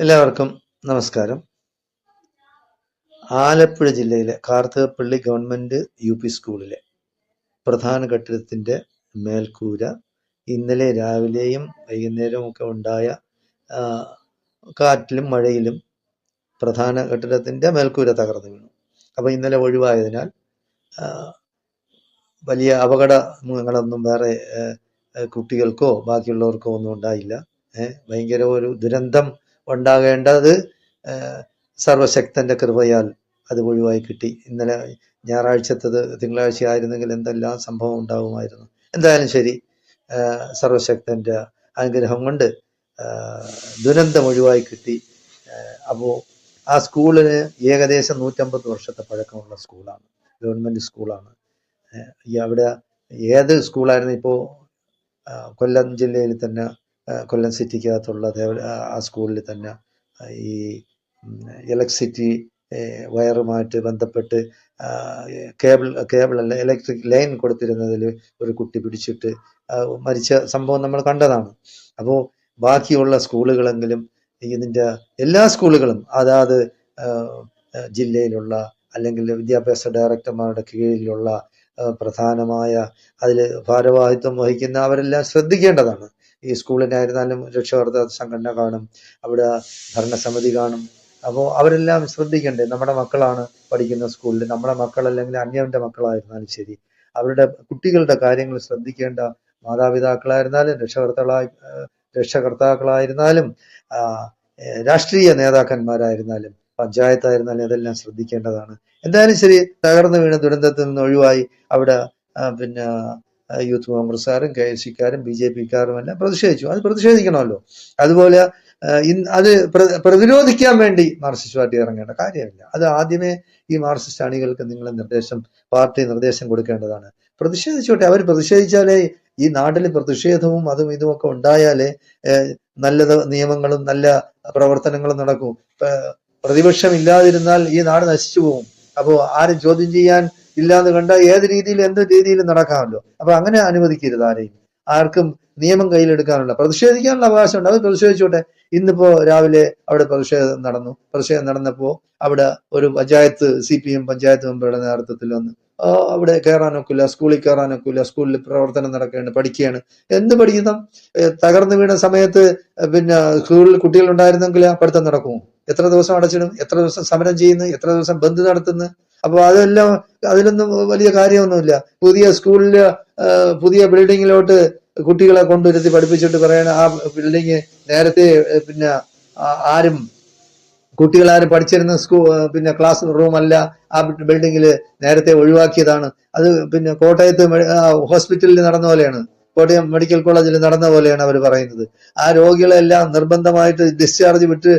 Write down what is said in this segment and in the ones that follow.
എല്ലാവർക്കും നമസ്കാരം. ആലപ്പുഴ ജില്ലയിലെ കാർത്തികപ്പള്ളി ഗവൺമെന്റ് യു പി സ്കൂളിലെ പ്രധാന കെട്ടിടത്തിന്റെ മേൽക്കൂര ഇന്നലെ രാവിലെയും വൈകുന്നേരവും ഒക്കെ ഉണ്ടായ കാറ്റിലും മഴയിലും പ്രധാന കെട്ടിടത്തിന്റെ മേൽക്കൂര തകർന്നു വീണു. അപ്പോൾ ഇന്നലെ ഒഴിവായതിനാൽ വലിയ അപകടങ്ങളൊന്നും വേറെ കുട്ടികൾക്കോ ബാക്കിയുള്ളവർക്കോ ഒന്നും ഉണ്ടായില്ല. ഭയങ്കര ഒരു ദുരന്തം ഉണ്ടാകേണ്ടത് സർവശക്തന്റെ കൃപയാൽ അത് ഒഴിവായി കിട്ടി. ഇന്നലെ ഞായറാഴ്ചത്തത് തിങ്കളാഴ്ച ആയിരുന്നെങ്കിൽ എന്തെല്ലാം സംഭവം ഉണ്ടാകുമായിരുന്നു എന്തായാലും ശരി സർവശക്തന്റെ അനുഗ്രഹം കൊണ്ട് ദുരന്തം ഒഴിവായി കിട്ടി. അപ്പോൾ ആ സ്കൂളിന് ഏകദേശം നൂറ്റമ്പത് വർഷത്തെ പഴക്കമുള്ള സ്കൂളാണ്. ഗവൺമെന്റ് സ്കൂളാണ്. അവിടെ ഏത് സ്കൂളായിരുന്നു ഇപ്പോൾ കൊല്ലം ജില്ലയിൽ തന്നെ കൊല്ലം സിറ്റിക്കകത്തുള്ള ദേവ- ആ, സ്കൂളിൽ തന്നെ ഈ ഇലക്ട്രിസിറ്റി വയറുമായിട്ട് ബന്ധപ്പെട്ട് കേബിൾ അല്ല ഇലക്ട്രിക് ലൈൻ കൊടുത്തിരുന്നതിൽ ഒരു കുട്ടി പിടിച്ചിട്ട് മരിച്ച സംഭവം നമ്മൾ കണ്ടതാണ്. അപ്പോൾ ബാക്കിയുള്ള സ്കൂളുകളെങ്കിലും ഇതിന്റെ എല്ലാ സ്കൂളുകളും അതാത് ജില്ലയിലുള്ള അല്ലെങ്കിൽ വിദ്യാഭ്യാസ ഡയറക്ടർമാരുടെ കീഴിലുള്ള പ്രധാനമായ അതിൽ ഭാരവാഹിത്വം വഹിക്കുന്ന അവരെല്ലാം ശ്രദ്ധിക്കേണ്ടതാണ്. ഈ സ്കൂളിനായിരുന്നാലും രക്ഷകർത്താ സംഘടന കാണും അവിടെ ഭരണസമിതി കാണും. അപ്പോൾ അവരെല്ലാം ശ്രദ്ധിക്കണ്ടേ നമ്മുടെ മക്കളാണ് പഠിക്കുന്ന സ്കൂളിൽ നമ്മുടെ മക്കൾ അല്ലെങ്കിൽ അന്യവന്റെ മക്കളായിരുന്നാലും ശരി. അവരുടെ കുട്ടികളുടെ കാര്യങ്ങൾ ശ്രദ്ധിക്കേണ്ട മാതാപിതാക്കളായിരുന്നാലും രക്ഷകർത്താക്കളായി രക്ഷകർത്താക്കളായിരുന്നാലും രാഷ്ട്രീയ നേതാക്കന്മാരായിരുന്നാലും പഞ്ചായത്തായിരുന്നാലും ഇതെല്ലാം ശ്രദ്ധിക്കേണ്ടതാണ്. എന്തായാലും ശരി തകർന്നു വീണ ദുരന്തത്തിൽ നിന്ന് ഒഴിവായി. അവിടെ പിന്നെ യൂത്ത് കോൺഗ്രസ്സുകാരും കെ എസ് സിക്കാരും ബി ജെ പിക്കാരും എല്ലാം പ്രതിഷേധിച്ചു. അത് പ്രതിഷേധിക്കണമല്ലോ. അതുപോലെ അത് പ്രതിരോധിക്കാൻ വേണ്ടി മാർക്സിസ്റ്റ് പാർട്ടി ഇറങ്ങേണ്ട കാര്യമില്ല. അത് ആദ്യമേ ഈ മാർക്സിസ്റ്റ് അണികൾക്ക് നിങ്ങളെ നിർദ്ദേശം പാർട്ടി നിർദ്ദേശം കൊടുക്കേണ്ടതാണ്. പ്രതിഷേധിച്ചോട്ടെ. അവർ പ്രതിഷേധിച്ചാലേ ഈ നാട്ടിൽ പ്രതിഷേധവും അതും ഇതും ഒക്കെ ഉണ്ടായാലേ നല്ല നിയമങ്ങളും നല്ല പ്രവർത്തനങ്ങളും നടക്കും. പ്രതിപക്ഷം ഇല്ലാതിരുന്നാൽ ഈ നാട് നശിച്ചു പോകും. അപ്പോൾ ആരും ചോദ്യം ചെയ്യാൻ ഇല്ലാന്ന് കണ്ട ഏത് രീതിയിൽ എന്ത് രീതിയിലും നടക്കാമല്ലോ? അപ്പൊ അങ്ങനെ അനുവദിക്കരുത് ആരെയും. ആർക്കും നിയമം കയ്യിലെടുക്കാനുള്ള പ്രതിഷേധിക്കാനുള്ള അവകാശമുണ്ട് അവർ പ്രതിഷേധിച്ചോട്ടെ. ഇന്നിപ്പോ രാവിലെ അവിടെ പ്രതിഷേധം നടന്നു. പ്രതിഷേധം നടന്നപ്പോ അവിടെ ഒരു panchayat C P M panchayat മെമ്പറുടെ നേതൃത്വത്തിൽ വന്ന് അവിടെ കയറാനൊക്കില്ല സ്കൂളിൽ കയറാനൊക്കില്ല സ്കൂളിൽ പ്രവർത്തനം നടക്കുകയാണ് പഠിക്കുകയാണ്. എന്ത് പഠിക്കുന്ന? തകർന്നു വീണ സമയത്ത് പിന്നെ സ്കൂളിൽ കുട്ടികൾ ഉണ്ടായിരുന്നെങ്കിൽ പഠിത്തം നടക്കുമോ? എത്ര ദിവസം അടച്ചിടും? എത്ര ദിവസം സമരം ചെയ്യുന്നു? എത്ര ദിവസം ബന്ദ് നടത്തുന്നു? അപ്പൊ അതെല്ലാം അതിലൊന്നും വലിയ കാര്യമൊന്നുമില്ല. പുതിയ സ്കൂളിൽ പുതിയ ബിൽഡിങ്ങിലോട്ട് കുട്ടികളെ കൊണ്ടുവരുത്തി പഠിപ്പിച്ചിട്ട് പറയണ ആ ബിൽഡിങ് നേരത്തെ പിന്നെ ആരും കുട്ടികളാരും പഠിച്ചിരുന്ന സ്കൂ പിന്നെ ക്ലാസ് റൂം അല്ല ആ ബിൽഡിങ്ങിൽ നേരത്തെ ഒഴിവാക്കിയതാണ്. അത് പിന്നെ കോട്ടയത്ത് ഹോസ്പിറ്റലിൽ നടന്ന പോലെയാണ്. കോട്ടയം മെഡിക്കൽ കോളേജിൽ നടന്ന പോലെയാണ് അവർ പറയുന്നത്. ആ രോഗികളെല്ലാം നിർബന്ധമായിട്ട് ഡിസ്ചാർജ് വിട്ട്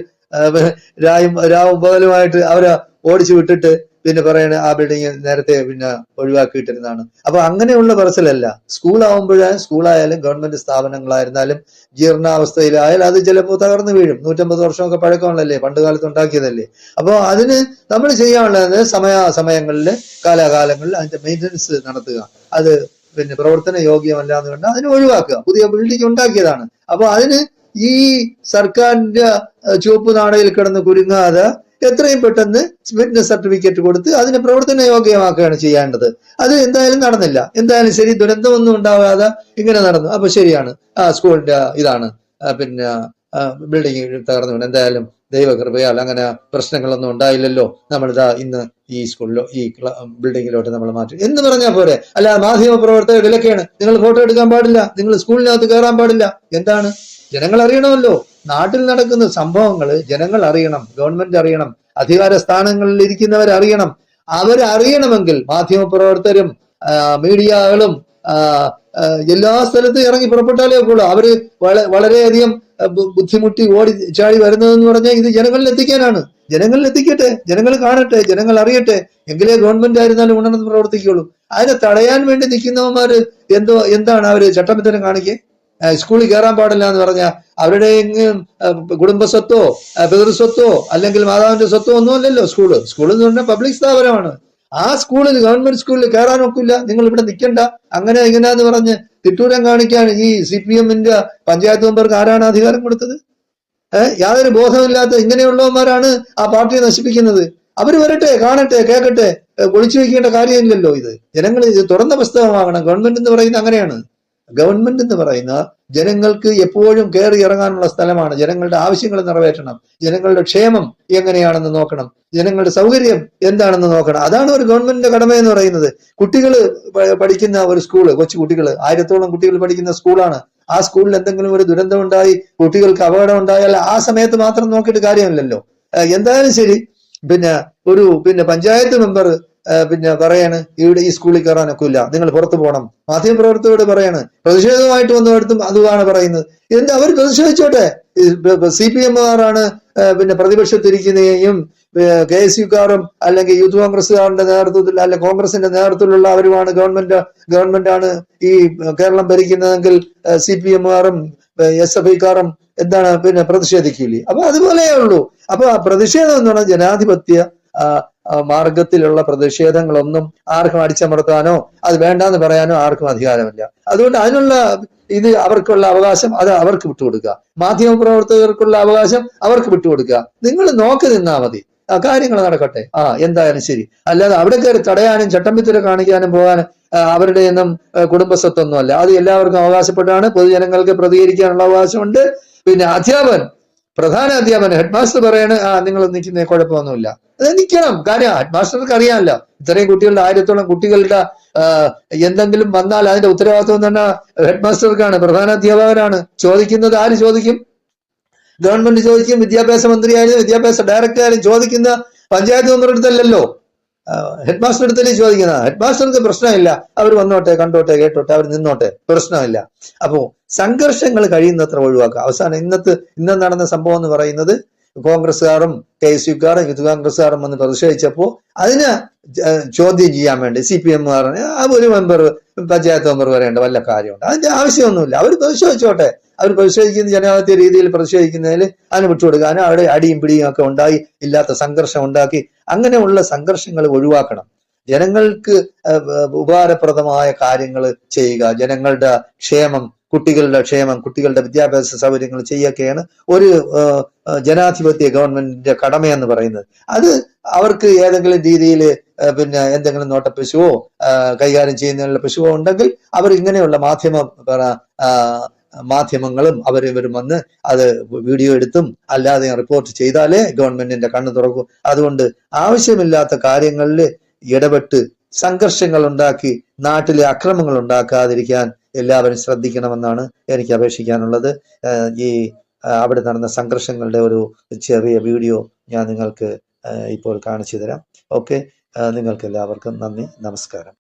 രാവും പകലുമായിട്ട് അവരെ ഓടിച്ചു വിട്ടിട്ട് പിന്നെ പറയണ ആ ബിൽഡിങ് നേരത്തെ പിന്നെ ഒഴിവാക്കിയിട്ടിരുന്നതാണ്. അപ്പൊ അങ്ങനെയുള്ള പറച്ചിലല്ല. സ്കൂളാവുമ്പോഴേ സ്കൂളായാലും ഗവൺമെന്റ് സ്ഥാപനങ്ങളായിരുന്നാലും ജീർണാവസ്ഥയിലായാലും അത് ചിലപ്പോൾ തകർന്നു വീഴും. നൂറ്റമ്പത് വർഷമൊക്കെ പഴക്കമുള്ളല്ലേ പണ്ട് കാലത്ത് ഉണ്ടാക്കിയതല്ലേ? അപ്പോൾ അതിന് നമ്മൾ ചെയ്യാനുള്ളത് സമയാസമയങ്ങളിൽ കാലാകാലങ്ങളിൽ അതിന്റെ മെയിന്റനൻസ് നടത്തുക. അത് പിന്നെ പ്രവർത്തന യോഗ്യമല്ല എന്ന് അതിനെ ഒഴിവാക്കുക. പുതിയ ബിൽഡിംഗ് ഉണ്ടാക്കിയതാണ്. അപ്പോൾ അതിന് ഈ സർക്കാരിന്റെ ചുവപ്പ് നാടയിൽ കിടന്ന് കുരുങ്ങാതെ എത്രയും പെട്ടെന്ന് ഫിറ്റ്നസ് സർട്ടിഫിക്കറ്റ് കൊടുത്ത് അതിനെ പ്രവർത്തന യോഗ്യമാക്കുകയാണ് ചെയ്യേണ്ടത്. അത് എന്തായാലും നടന്നില്ല. എന്തായാലും ശരി ദുരന്തമൊന്നും ഉണ്ടാവാതെ ഇങ്ങനെ നടന്നു. അപ്പൊ ശരിയാണ്. ആ സ്കൂളിന്റെ ഇതാണ്. പിന്നെ ബിൽഡിംഗ് തകർന്നു എന്തായാലും ദൈവകൃപയാൽ അങ്ങനെ പ്രശ്നങ്ങളൊന്നും ഉണ്ടായില്ലല്ലോ. നമ്മളിതാ ഇന്ന് ഈ സ്കൂളിലോ ഈ ബിൽഡിങ്ങിലോട്ട് നമ്മൾ മാറ്റി. എന്ന് പറഞ്ഞാൽ പോരെ. അല്ല മാധ്യമ പ്രവർത്തകർ വിലക്കാണ് നിങ്ങൾ ഫോട്ടോ എടുക്കാൻ പാടില്ല. നിങ്ങൾ സ്കൂളിനകത്ത് കയറാൻ പാടില്ല. എന്താണ്? ജനങ്ങൾ അറിയണമല്ലോ. നാട്ടിൽ നടക്കുന്ന സംഭവങ്ങൾ ജനങ്ങൾ അറിയണം ഗവൺമെന്റ് അറിയണം അധികാര സ്ഥാനങ്ങളിൽ ഇരിക്കുന്നവർ അറിയണം. അവരറിയണമെങ്കിൽ മാധ്യമ പ്രവർത്തകരും മീഡിയകളും എല്ലാ സ്ഥലത്തും ഇറങ്ങി പുറപ്പെട്ടാലേ ഒക്കുള്ളൂ. അവർ വള- വളരെയധികം ബുദ്ധിമുട്ടി ഓടി ചാടി വരുന്നതെന്ന് പറഞ്ഞാൽ ഇത് ജനങ്ങളിൽ എത്തിക്കാനാണ്. ജനങ്ങളിൽ എത്തിക്കട്ടെ ജനങ്ങൾ കാണട്ടെ ജനങ്ങൾ അറിയട്ടെ. എങ്കിലേ ഗവൺമെന്റ് ആയിരുന്നാലും ഉണർന്ന് പ്രവർത്തിക്കുള്ളൂ അതിനെ തടയാൻ വേണ്ടി നിൽക്കുന്നവന്മാര് എന്തോ എന്താണ് അവർ ചട്ടമിത്തരം കാണിക്കേ? സ്കൂളിൽ കയറാൻ പാടില്ല എന്ന് പറഞ്ഞാൽ അവരുടെ കുടുംബസ്വത്തോ കുടുംബ പിതൃസ്വത്തോ അല്ലെങ്കിൽ മാതാവിന്റെ സ്വത്തോ ഒന്നും അല്ലല്ലോ സ്കൂൾ. സ്കൂൾ എന്ന് പറഞ്ഞാൽ പബ്ലിക് സ്ഥാപനമാണ്. ആ സ്കൂളിൽ ഗവൺമെന്റ് സ്കൂളിൽ കയറാൻ ഒക്കില്ല. നിങ്ങൾ ഇവിടെ നിൽക്കണ്ട അങ്ങനെ എങ്ങനെയാന്ന് പറഞ്ഞ് തിട്ടൂരം കാണിക്കാൻ ഈ സി പി എമ്മിന്റെ പഞ്ചായത്ത് മെമ്പർക്ക് ആരാണ് അധികാരം കൊടുത്തത്? ഏഹ് യാതൊരു ബോധമില്ലാത്ത ഇങ്ങനെയുള്ളവന്മാരാണ് ആ പാർട്ടിയെ നശിപ്പിക്കുന്നത്. അവർ വരട്ടെ കാണട്ടെ കേൾക്കട്ടെ. ഒളിച്ചു വെക്കേണ്ട കാര്യമില്ലല്ലോ ഇത്. ജനങ്ങൾ ഇത് തുറന്ന പുസ്തകമാകണം ഗവൺമെന്റ് എന്ന് പറയുന്നത് അങ്ങനെയാണ്. ഗവൺമെന്റ് എന്ന് പറയുന്ന ജനങ്ങൾക്ക് എപ്പോഴും കയറി ഇറങ്ങാനുള്ള സ്ഥലമാണ്. ജനങ്ങളുടെ ആവശ്യങ്ങൾ നിറവേറ്റണം. ജനങ്ങളുടെ ക്ഷേമം എങ്ങനെയാണെന്ന് നോക്കണം. ജനങ്ങളുടെ സൗകര്യം എന്താണെന്ന് നോക്കണം. അതാണ് ഒരു ഗവൺമെന്റിന്റെ കടമ എന്ന് പറയുന്നത്. കുട്ടികൾ പഠിക്കുന്ന ഒരു സ്കൂൾ കൊച്ചു കുട്ടികൾ ആയിരത്തോളം കുട്ടികൾ പഠിക്കുന്ന സ്കൂളാണ് ആ സ്കൂളിൽ എന്തെങ്കിലും ഒരു ദുരന്തം ഉണ്ടായി കുട്ടികൾക്ക് അപകടം ഉണ്ടായാൽ ആ സമയത്ത് മാത്രം നോക്കിയിട്ട് കാര്യമില്ലല്ലോ. എന്തായാലും ശരി. പിന്നെ ഒരു പിന്നെ പഞ്ചായത്ത് മെമ്പർ പിന്നെ പറയാണ് ഇവിടെ ഈ സ്കൂളിൽ കയറാൻ ഇല്ല നിങ്ങൾ പുറത്തു പോകണം മാധ്യമപ്രവർത്തകരോട് പറയാണ് പ്രതിഷേധമായിട്ട് വന്നിടത്തും അതുമാണ് പറയുന്നത്. എന്താ അവർ പ്രതിഷേധിച്ചോട്ടെ? സി പി എമ്മുകാരാണ് പിന്നെ പ്രതിപക്ഷത്തിരിക്കുന്നതെയും കെ എസ് യുക്കാരും അല്ലെങ്കിൽ യൂത്ത് കോൺഗ്രസ്സുകാരുടെ നേതൃത്വത്തിൽ അല്ലെ കോൺഗ്രസിന്റെ നേതൃത്വത്തിലുള്ള അവരുമാണ് ഗവൺമെന്റ് ഗവൺമെന്റ് ആണ് ഈ കേരളം ഭരിക്കുന്നതെങ്കിൽ സി പി എമ്മുകാരും എസ് എഫ് ഐക്കാരും എന്താണ് പിന്നെ പ്രതിഷേധിക്കില്ലേ അപ്പൊ അതുപോലെയേ ഉള്ളൂ. അപ്പൊ പ്രതിഷേധം എന്ന് പറഞ്ഞാൽ ജനാധിപത്യ മാർഗത്തിലുള്ള പ്രതിഷേധങ്ങളൊന്നും ആർക്കും അടിച്ചമർത്താനോ അത് വേണ്ടെന്ന് പറയാനോ ആർക്കും അധികാരമില്ല. അതുകൊണ്ട് അതിനുള്ള ഇത് അവർക്കുള്ള അവകാശം അത് അവർക്ക് വിട്ടുകൊടുക്കുക. മാധ്യമ പ്രവർത്തകർക്കുള്ള അവകാശം അവർക്ക് വിട്ടുകൊടുക്കുക. നിങ്ങൾ നോക്കി നിന്നാൽ മതി. ആ കാര്യങ്ങൾ നടക്കട്ടെ. ആ എന്തായാലും ശരി. അല്ലാതെ അവിടെ കയറി തടയാനും ചട്ടമ്പിത്തിര കാണിക്കാനും പോകാനും അവരുടെ ഒന്നും അല്ല അത് എല്ലാവർക്കും അവകാശപ്പെട്ടാണ്. പൊതുജനങ്ങൾക്ക് പ്രതികരിക്കാനുള്ള അവകാശമുണ്ട്. പിന്നെ അധ്യാപകൻ പ്രധാന അധ്യാപകൻ ഹെഡ് മാസ്റ്റർ പറയാണ് ആ നിങ്ങൾ നിൽക്കുന്ന കുഴപ്പമൊന്നുമില്ല. അത് നിൽക്കണം കാര്യം ഹെഡ് മാസ്റ്റർക്ക് അറിയാമല്ലോ. ഇത്രയും കുട്ടികളുടെ ആയിരത്തോളം കുട്ടികളുടെ എന്തെങ്കിലും വന്നാൽ അതിന്റെ ഉത്തരവാദിത്വം തന്നെ ഹെഡ് മാസ്റ്റർക്കാണ് പ്രധാന അധ്യാപകനാണ് ചോദിക്കുന്നത് ആര് ചോദിക്കും? ഗവൺമെന്റ് ചോദിക്കും വിദ്യാഭ്യാസ മന്ത്രിയായാലും വിദ്യാഭ്യാസ ഡയറക്ടർ ആയാലും ചോദിക്കുന്ന പഞ്ചായത്ത് മെമ്പറുടെ അടുത്തല്ലല്ലോ. ഹെഡ് മാസ്റ്റർ അടുത്തല്ലേ ചോദിക്കുന്ന ഹെഡ് മാസ്റ്റർക്ക് പ്രശ്നമില്ല. അവർ വന്നോട്ടെ കണ്ടോട്ടെ കേട്ടോട്ടെ അവർ നിന്നോട്ടെ. പ്രശ്നമില്ല. അപ്പോ സംഘർഷങ്ങൾ കഴിയുന്നത്ര ഒഴിവാക്കുക. അവസാനം ഇന്നത്തെ ഇന്ന് നടന്ന സംഭവം എന്ന് പറയുന്നത് കോൺഗ്രസ്സുകാരും കെ എസ് യുക്കാരും യൂത്ത് കോൺഗ്രസ്സുകാരും വന്ന് പ്രതിഷേധിച്ചപ്പോൾ അതിന് ചോദ്യം ചെയ്യാൻ വേണ്ടി സി പി എമ്മുകാരന് ഒരു മെമ്പർ പഞ്ചായത്ത് മെമ്പർ വരേണ്ട വല്ല കാര്യമുണ്ട്. അതിന്റെ ആവശ്യമൊന്നുമില്ല. അവർ പ്രതിഷേധിച്ചോട്ടെ. അവർ പ്രതിഷേധിക്കുന്ന ജനാധിപത്യ രീതിയിൽ പ്രതിഷേധിക്കുന്നതിൽ അതിന് വിട്ടുകൊടുക്കാനും അവിടെ അടിയും പിടിയും ഒക്കെ ഉണ്ടായി ഇല്ലാത്ത സംഘർഷം ഉണ്ടാക്കി അങ്ങനെയുള്ള സംഘർഷങ്ങൾ ഒഴിവാക്കണം. ജനങ്ങൾക്ക് ഉപകാരപ്രദമായ കാര്യങ്ങൾ ചെയ്യുക. ജനങ്ങളുടെ ക്ഷേമം കുട്ടികളുടെ ക്ഷേമം കുട്ടികളുടെ വിദ്യാഭ്യാസ സൗകര്യങ്ങൾ ചെയ്യുകയാണ് ഒരു ജനാധിപത്യ ഗവൺമെന്റിന്റെ കടമയെന്ന് പറയുന്നത്. അത് അവർക്ക് ഏതെങ്കിലും രീതിയിൽ പിന്നെ എന്തെങ്കിലും നോട്ട പശുവോ കൈകാര്യം ചെയ്യുന്നതിനുള്ള പശുവോ ഉണ്ടെങ്കിൽ അവർ ഇങ്ങനെയുള്ള മാധ്യമ മാധ്യമങ്ങളും അവർ ഇവരും വന്ന് അത് വീഡിയോ എടുത്തും അല്ലാതെ റിപ്പോർട്ട് ചെയ്താലേ ഗവൺമെന്റിന്റെ കണ്ണ് തുറക്കൂ. അതുകൊണ്ട് ആവശ്യമില്ലാത്ത കാര്യങ്ങളിൽ ഇടപെട്ട് സംഘർഷങ്ങൾ ഉണ്ടാക്കി നാട്ടിലെ അക്രമങ്ങൾ ഉണ്ടാക്കാതിരിക്കാൻ എല്ലാവരും ശ്രദ്ധിക്കണമെന്നാണ് എനിക്ക് അപേക്ഷിക്കാനുള്ളത്. ഈ അവിടെ നടന്ന സംഘർഷങ്ങളുടെ ഒരു ചെറിയ വീഡിയോ ഞാൻ നിങ്ങൾക്ക് ഇപ്പോൾ കാണിച്ചു തരാം. ഓക്കെ നിങ്ങൾക്ക് എല്ലാവർക്കും നന്ദി നമസ്കാരം.